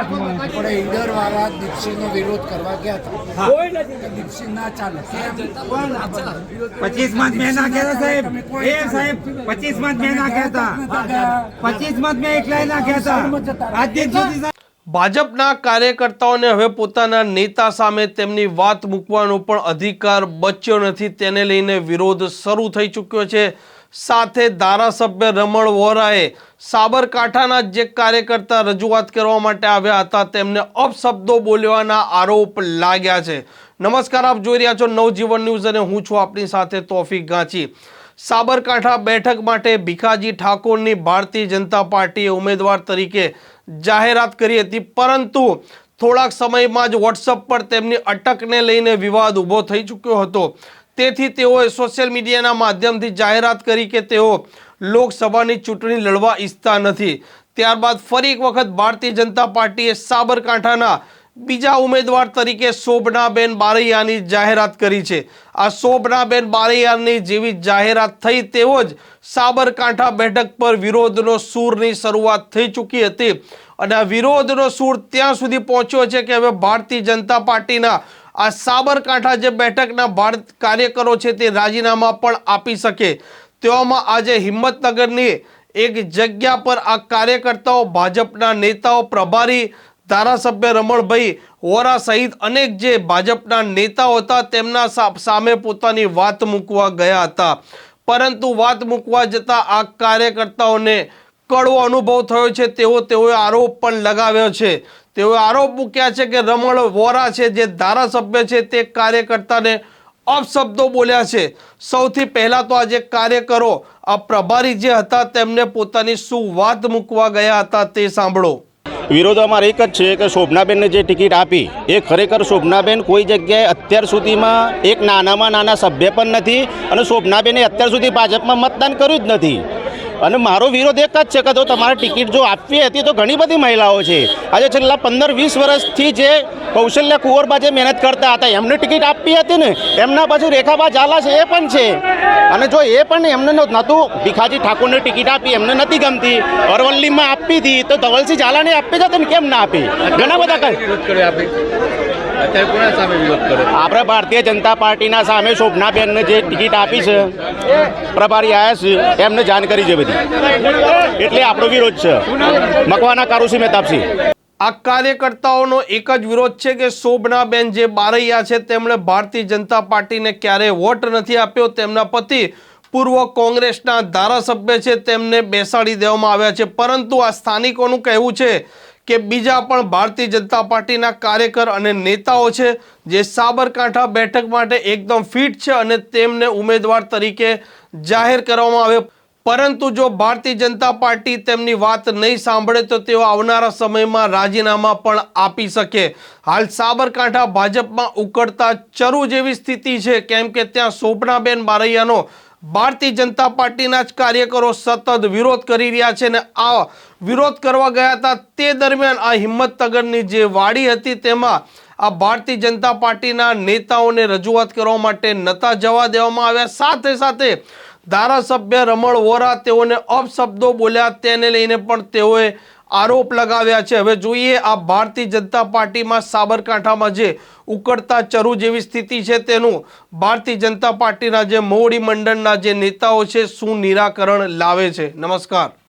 આપણે વાળા દીપસિંહનો વિરોધ કરવા ગયા હતા. દીપસિંહ ના ચાલે. પચીસ મત મેં ના કહેતા સાહેબ. એ સાહેબ પચીસ મત મેં નાખ્યા હતા પચીસ મત મેં એકલા નાખ્યા હતા આજ દિન સુધી ભાજપના કાર્યકર્તાઓને હવે પોતાના નેતા સામે તેમની વાત મૂકવાનો પણ અધિકાર બચ્યો નથી. તેને લઈને વિરોધ શરૂ થઈ ચૂક્યો છે. સાથે ધારાસભ્ય રમણ વોરાએ સાબરકાંઠાના જે કાર્યકર્તા રજૂઆત કરવા માટે આવ્યા હતા, તેમને અપશબ્દો બોલવાના આરોપ લાગ્યા છે. નમસ્કાર, આપ જોઈ રહ્યા છો નવજીવન ન્યૂઝ અને હું છું આપની સાથે તોફિક ગાંચી. સાબરકાંઠા બેઠક માટે ભીખાજી ઠાકોરની ભારતીય જનતા પાર્ટીએ ઉમેદવાર તરીકે જાહેરાત કરી હતી, પરંતુ થોડાક સમયમાં જ વોટ્સઅપ પર તેમની અટકને લઈને વિવાદ ઊભો થઈ ચૂક્યો હતો. તેથી તેઓએ સોશિયલ મીડિયાના માધ્યમથી જાહેરાત કરી કે તેઓ લોકસભાની ચૂંટણી લડવા ઈચ્છતા નથી. ત્યારબાદ ફરી એક વખત ભારતીય જનતા પાર્ટીએ સાબરકાંઠાના બીજા ઉમેદવાર તરીકે શોભનાબેન બારૈયાની જાહેરાત કરી છે. આ શોભનાબેન બારૈયાની જેવી જાહેરાત થઈ તેવો જ સાબરકાંઠા બેઠક પર વિરોધનો સૂરની શરૂઆત થઈ ચૂકી હતી. અને આ વિરોધનો સૂર ત્યાં સુધી પહોંચ્યો છે કે હવે ભારતીય જનતા પાર્ટીના આ સાબરકાંઠા જે બેઠકના ભારત કાર્યકરો છે તે રાજીનામા પણ આપી શકે. તેવામાં આજે હિંમતનગરની એક જગ્યા પર આ કાર્યકર્તાઓ, ભાજપના નેતાઓ, પ્રભારી ધારાસભ્ય રમણભાઈ વોરા સહિત અનેક જે ભાજપના નેતાઓ હતા, તેમના સામે પોતાની વાત મૂકવા ગયા હતા. પરંતુ વાત મૂકવા જતાં આ કાર્યકર્તાઓને કડવો અનુભવ થયો છે. તેવો તેઓએ આરોપ પણ લગાવ્યો છે. તેઓએ આરોપ મૂક્યા છે કે રમણ વોરા છે, જે ધારાસભ્ય છે, તે કાર્યકર્તાને અપશબ્દો બોલ્યા છે. સૌથી પહેલાં તો આજે કાર્યકરો, આ પ્રભારી જે હતા, તેમને પોતાની શું વાત મૂકવા ગયા હતા તે સાંભળો. વિરોધ અમારે એક જ છે કે શોભનાબેનને જે ટિકિટ આપી, એ ખરેખર શોભનાબેન કોઈ જગ્યાએ અત્યાર સુધીમાં એક નાનામાં નાના સભ્ય પણ નથી અને શોભનાબેને અત્યાર સુધી ભાજપમાં મતદાન કર્યું જ નથી. અને મારો વિરોધ એક જ છે કે જો તમારે ટિકિટ જો આપવી હતી તો ઘણી બધી મહિલાઓ છે. આજે છેલ્લા પંદર વીસ વર્ષથી જે કૌશલ્ય કુંવરબા જે મહેનત કરતા હતા, એમને ટિકિટ આપવી હતી ને, એમના પાછું રેખાબા ઝાલા છે, એ પણ છે. અને જો એ પણ એમને નહોતું, ભીખાજી ઠાકોરને ટિકિટ આપી, એમને નથી ગમતી. અરવલ્લીમાં આપી હતી, તો ધવલસિંહ ઝાલાને આપી જતી ને કેમ ના આપી? ઘણા બધા અત્યારે કોના સામે વિરોધ આપણે ભારતીય જનતા પાર્ટીના સામે શોભનાબેનને જે ટિકિટ આપી છે પ્રભારી આવ્યા છે એમને જાણ કરી છે બધી. એટલે આપણો વિરોધ છે. મકવાના કારુસી મહેતાપસિંહ આ કાર્યકર્તાઓનો એક જ વિરોધ છે કે શોભનાબેન જે બારૈયા છે તેમણે ભારતીય જનતા પાર્ટીને ક્યારેય વોટ નથી આપ્યો. તેમના પતિ પૂર્વ કોંગ્રેસના ધારાસભ્ય છે તેમને બેસાડી દેવામાં આવ્યા છે. પરંતુ આ સ્થાનિકોનું કહેવું છે કે બીજા પણ ભારતીય જનતા પાર્ટીના કાર્યકર અને નેતાઓ છે જે સાબરકાંઠા બેઠક માટે એકદમ ફિટ છે અને તેમને ઉમેદવાર તરીકે જાહેર કરવામાં આવે પરંતુ જો ભારતીય જનતા પાર્ટી તેમની વાત નહીં સાંભળે તો તેઓ આવનારા સમયમાં રાજીનામા પણ આપી શકે. હાલ સાબરકાંઠા ભાજપમાં ઉકળતા ચરુ જેવી સ્થિતિ છે. કેમ કે ત્યાં શોભનાબેન બારૈયાનો ભારતીય જનતા પાર્ટીના જ કાર્યકરો સતત વિરોધ કરી રહ્યા છે ને આ વિરોધ કરવા ગયા હતા તે દરમિયાન આ હિંમતનગરની જે વાડી હતી તેમાં આ ભારતીય જનતા પાર્ટીના નેતાઓને રજૂઆત કરવા માટે નતા જવા દેવામાં આવ્યા. સાથે સાથે ધારાસભ્ય રમણ વોરા તેઓને અપશબ્દો બોલ્યા. તેને લઈને પણ તેઓએ આરોપ લગાવ્યા છે. હવે જોઈએ આ ભારતીય જનતા પાર્ટીમાં સાબરકાંઠામાં જે ઉકળતા ચરુ જેવી સ્થિતિ છે તેનું. ભારતીય જનતા પાર્ટીના જે મોવડી મંડળના જે નેતાઓ છે, શું નિરાકરણ લાવે છે? નમસ્કાર.